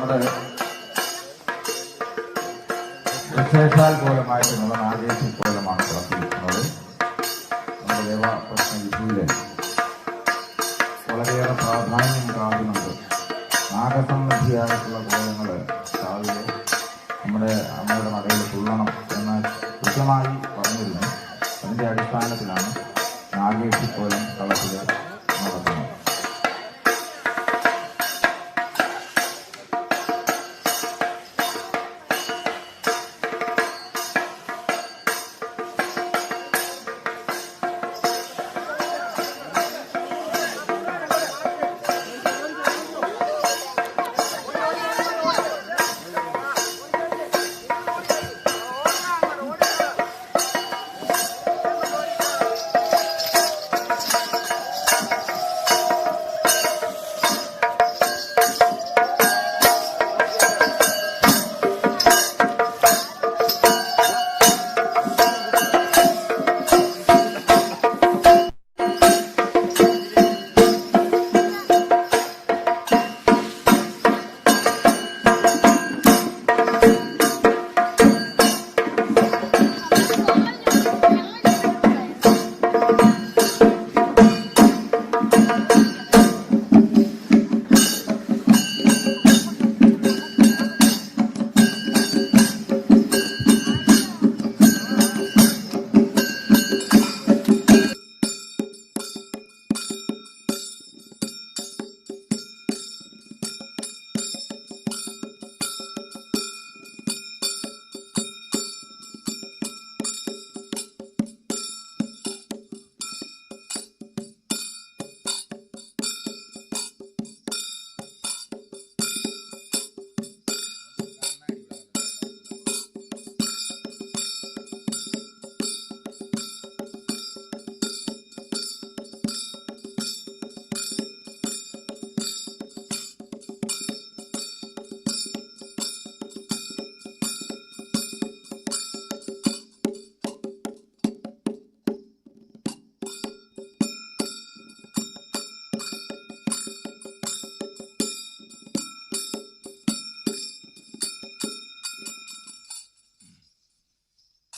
നമ്മുടെ വിശേഷാൽ കോലമായിട്ടുള്ള നാഗേശി പോലമാണ് പ്രവർത്തിക്കുന്നത് നമ്മുടെ ദേവ പ്രശ്ന വിധിയിൽ വളരെയേറെ പ്രാധാന്യം കാണുന്നുണ്ട് നാഗസംബന്ധിയായിട്ടുള്ള കോലങ്ങൾ രാവിലെ നമ്മുടെ അമ്മയുടെ നടയിൽ തുള്ളണം എന്ന് കൃത്യമായി പറഞ്ഞിരുന്നു. അതിന്റെ അടിസ്ഥാനത്തിലാണ് നാഗേശി കോലം കളത്തിൽ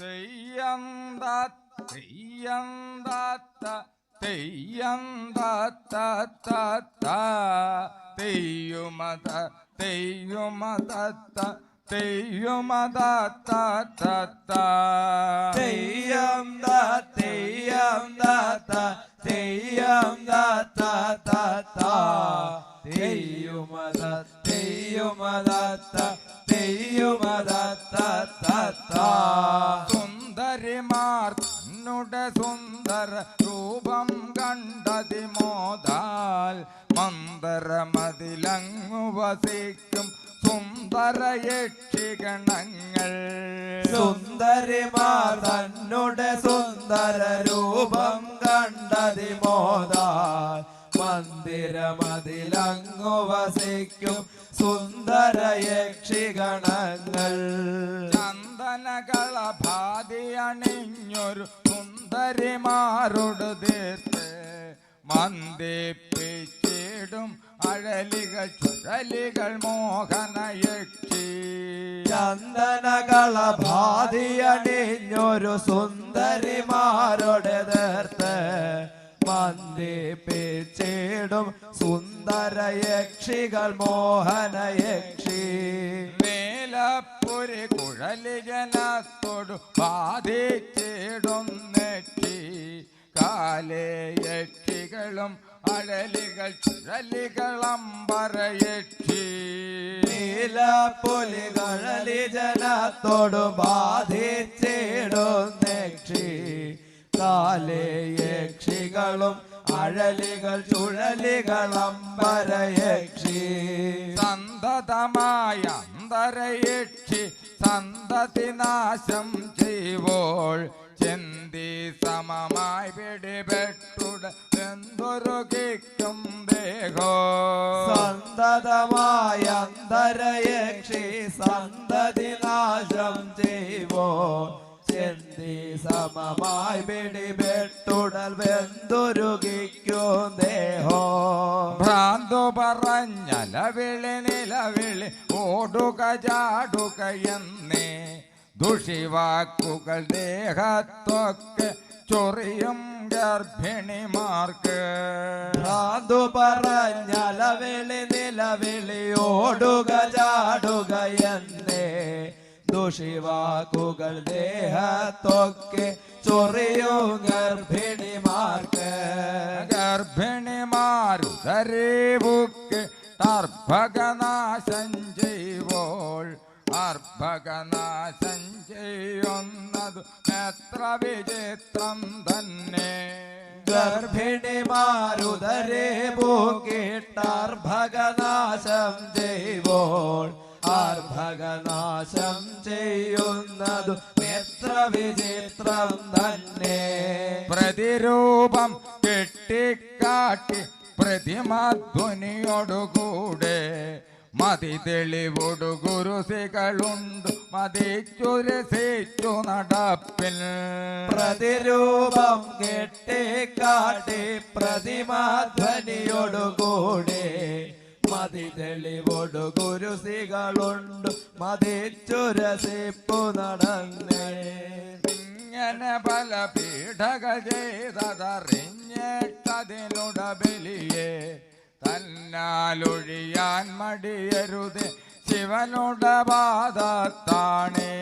തെയ്യം താ- തെയ്യം താത്ത തെയ്യം താത്ത താത്ത തെയ്യുമത തെയ്യുമതത്ത തെയ്യുമതത്ത തത്ത തെയ്യം ദാ തെയ്യം ദാത്ത തെയ്യം ദാത്ത താത്ത തെയ്യുമദ തെയ്യുമദത്ത തെയ്യുമദത്ത താത്ത സുന്ദരിമാർ തന്നുടെ സുന്ദര രൂപം കണ്ടതി മോദാൽ മന്ദരമതിലങ്ങു വസിക്കും സുന്ദര യക്ഷിഗണങ്ങൾ. സുന്ദരിമാർ തന്നുടെ സുന്ദര രൂപം കണ്ടതി മോദാൽ മന്ദിരമതിലങ്ങു വസിക്കും സുന്ദര യക്ഷിഗണങ്ങൾ ചന്ദനകള ഭാതി അണിഞ്ഞൊരു സുന്ദരിമാരോട് തീർത്ത് മന്ദിപ്പിച്ചിടും അഴലികൾ ചുഴലികൾ മോഹനയക്ഷി. ചന്ദനകള ഭാതിയണിഞ്ഞൊരു സുന്ദരിമാരുടെ നേർത്ത് മന്ദിപ്പിച്ചിടും സുന്ദര യക്ഷികൾ മോഹന യക്ഷി. വേലപ്പുരി കുഴലികനത്തോടു ബാധിച്ചിടും നെറ്റി. കാലേ യക്ഷികളും അഴലികൾ ചുഴലികളമ്പറയക്ഷി നീലപ്പൊലികളി ജനത്തോട് ബാധിച്ചിടും യക്ഷി കാലേ യക്ഷികളും അഴലികൾ ചുഴലികൾ അമ്പരയക്ഷി. സന്തതമായ അന്തരയക്ഷി സന്തതി നാശം ചെയ്യുമ്പോൾ ചെന്തി സമമായി പിടിപെട്ടുട ദേഹോ. സന്തതമായ അന്തരയക്ഷി സന്തതി നാശം ചെയ്യുവോ ചെന്തി സമമായി പിടിപെട്ടുടൽ വെന്തുരുകിക്കും ദേഹോ. ഭ്രാന്തു പറഞ്ഞലവിളി നിലവിളി ഓടുക ചാടുക എന്നേ. ദുഷിവാക്കുകൾ ദേഹത്തൊക്കെ ചൊറിയും ഗർഭിണിമാർക്ക്. ഭ്രാന്തു പറഞ്ഞലവിളി നിലവിളി ഓടുക ചാടുക എന്നേ. ദുഷിവാക്കുകൾ ദേഹത്തൊക്കെ ചൊറിയോ ഗർഭിണിമാർക്ക്. ഗർഭിണിമാരുതരേവുക്ക് അർഭകനാശം ചെയ്യുമ്പോൾ അർഭകനാശം ചെയ്യുന്നതു എത്ര വിചിത്രം തന്നെ. ഗർഭിണിമാരുദരേ ഭൂക്കിട്ടാർഭകനാശം ചെയ്യുമ്പോൾ ആർഭകനാശം ചെയ്യുന്നതു എത്ര വിചിത്രം തന്നെ. പ്രതിരൂപം കെട്ടിക്കാട്ടി പ്രതിമധ്വനിയോടുകൂടെ മതി തെളിവോടു ഗുരുസികളുണ്ട് മതിച്ചുരസിച്ചു നടപ്പിൽ. പ്രതിരൂപം കെട്ടിക്കാട്ടി പ്രതിമാധ്വനിയോടുകൂടെ മതി തെളിവോടു മതി മതിച്ചുരസിപ്പു നടന്നേ. ഇങ്ങനെ പല പീഠക ചെയ്തതറിഞ്ഞിട്ടതിനുട ബലിയെ തന്നാലൊഴിയാൻ മടിയരുത് ശിവനുട പാദത്താണേ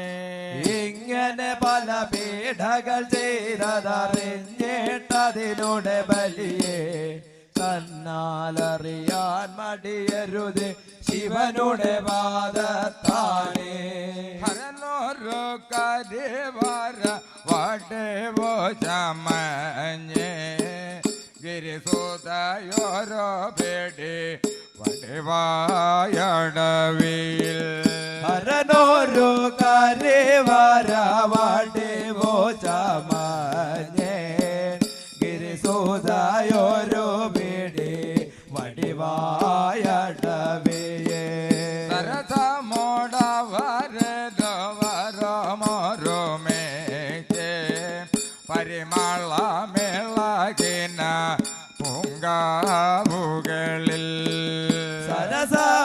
ഇങ്ങനെ പല പീഠകൾ ചെയ്തതറിഞ്ഞിട്ടതിലൂടെ ബലിയെ തന്നാലറിയാൻ മടിയരുത്. ശിവനുടെ പാദത്താനേ ഹരനോരോ കരിവര വടവോ ചമഞ്ഞേ. ഗിരിസൂതയോരോ പേടി വടവായടവിയിൽ ഹരനോരോ കരവരവാടെ വോ ചമഞ്ഞേ പരിമള മേളകിന പൂങ്കാവുകളിൽ. സരസമോടവരുവരുമോരുമേച്ചേ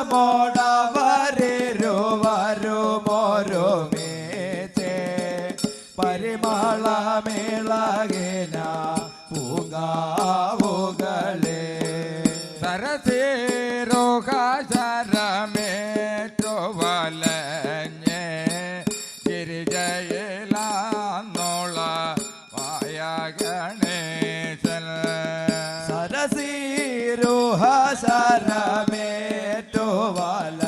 वाला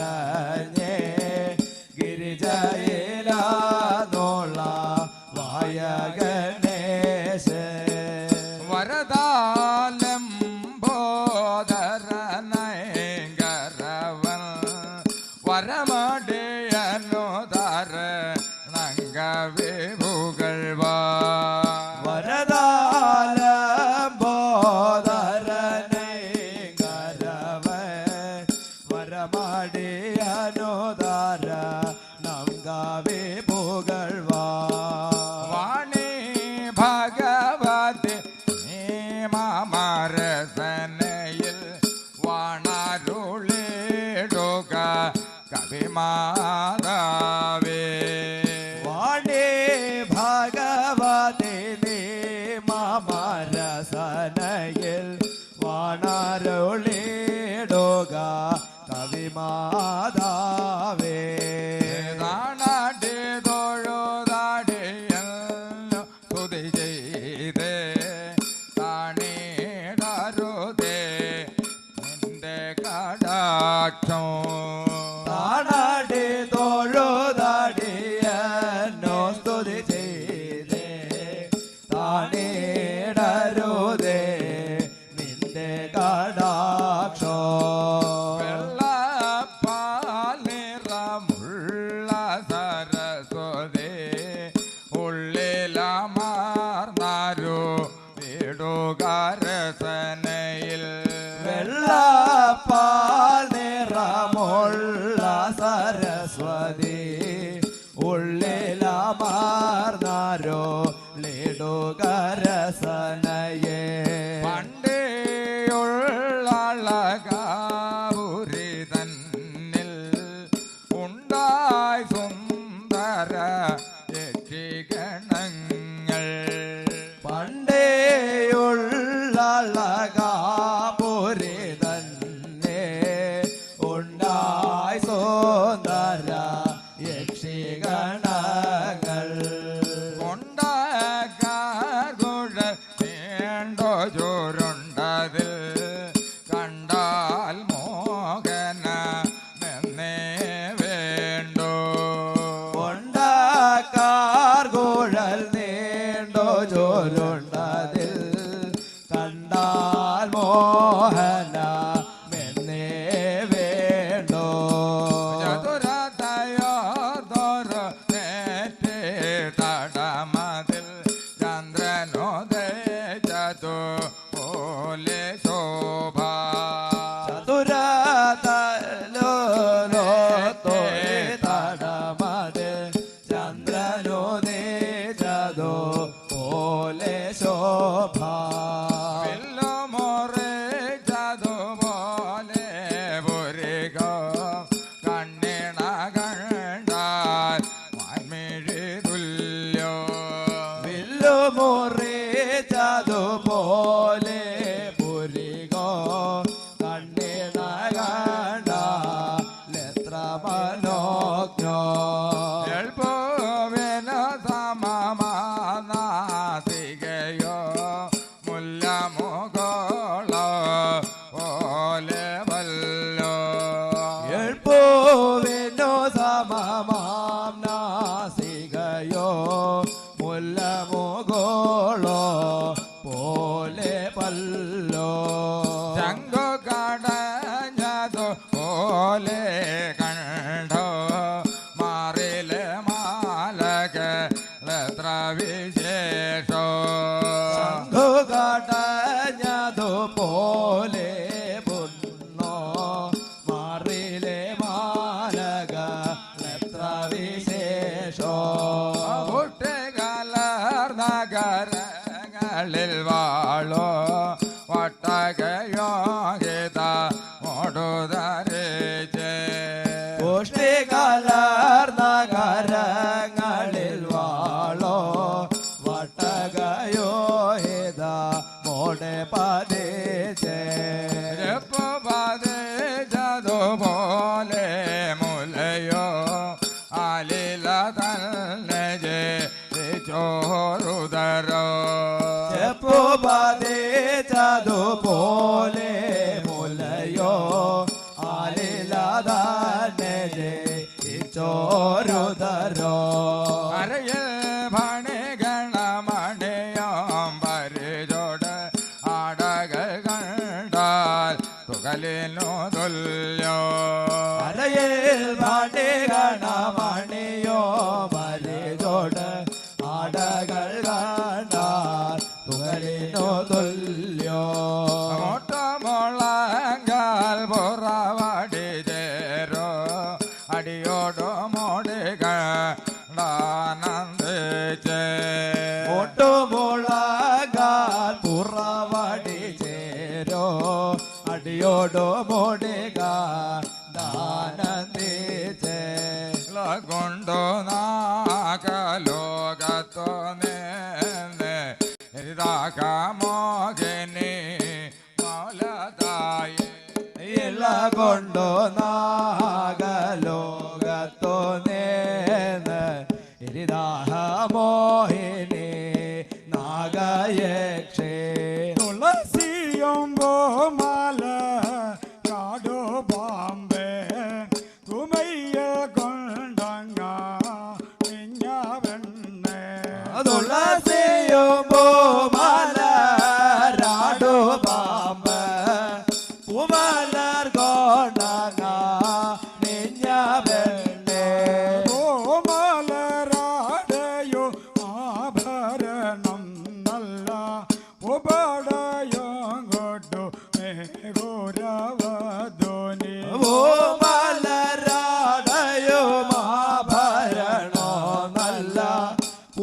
மாதாவே வாடே பகவதே மாமரசனையில் வானாரோளேடோகா கவிமாதாவே. Don't. ലിടുകരസനയേ ಸಚ್ಚಿದಾನಂದ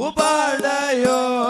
ઉપાડ્યો.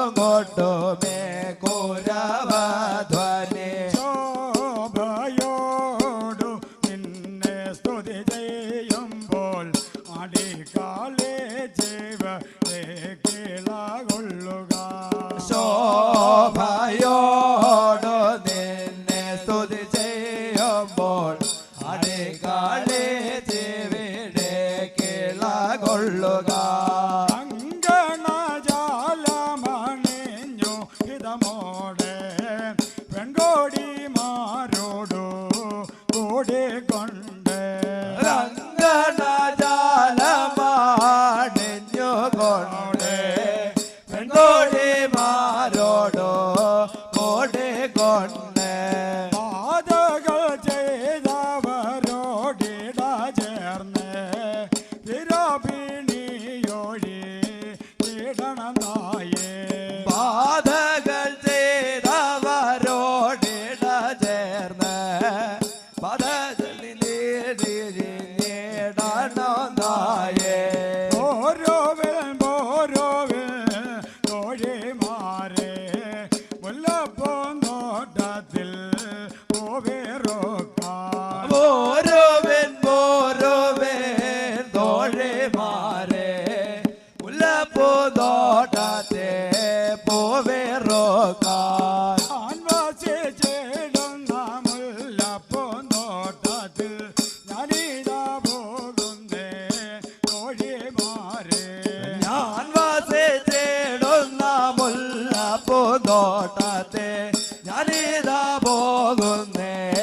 ഞാനിതാ പോകുന്നേ.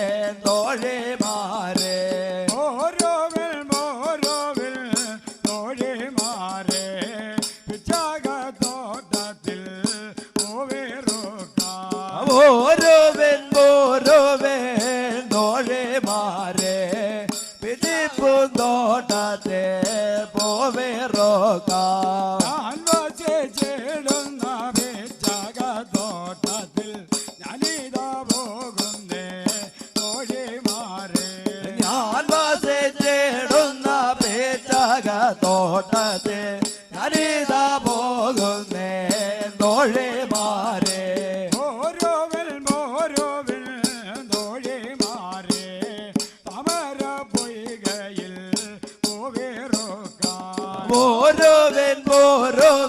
പേച്ചക ഹരിത പോകുന്നേ തോഴമാരെ ഓരോവിൽ ഓരോവിൽ തോഴിമാരെ തമര പൊയ്കയിൽ ഓരോവൻ ഓരോവൻ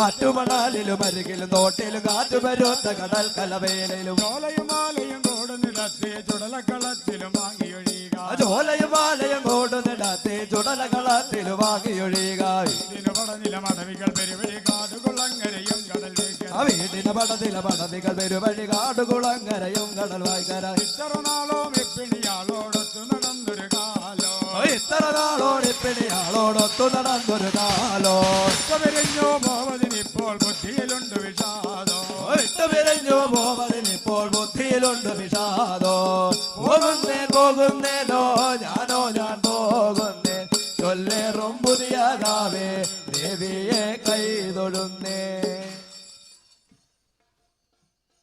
ആറ്റുമണാലിലും അരികിലും തോട്ടിലും കാറ്റുപരുത്ത കടൽ കലവേലയിലും ചോലയും മാലയും കൂടുന്നിടത്തി ചുടലക്കളത്തിലും വാങ്ങിയൊഴിയുക കൂടുന്നിടത്തെ വാങ്ങിയൊഴിയുക ഇതിനു പടനില മടവികൾ പെരുവഴി കാടുകുളങ്ങരയും കടൽ പെരുവഴി കാടുകുളങ്ങരയും കടൽ വായിക്കര ഇത്ര നാളോ എപ്പിണിയാളോടൊത്തു നാളോടിപ്പിണിയാളോടൊത്തു നടന്നൊരു കാലോ വിരിഞ്ഞു പോവതിനിപ്പോൾ ബുദ്ധിയിലുണ്ട് വിഷാദോ ഇട്ട് പിരിഞ്ഞു പോവതിനിപ്പോൾ ബുദ്ധിയിലുണ്ട് വിഷാദോ പോകുന്നേ പോകുന്നേനോ ഞാനോ ഞാൻ പോകുന്നേ ചൊല്ലേറും പുതിയ കാവേ ദേവിയെ കൈതൊഴുന്നേ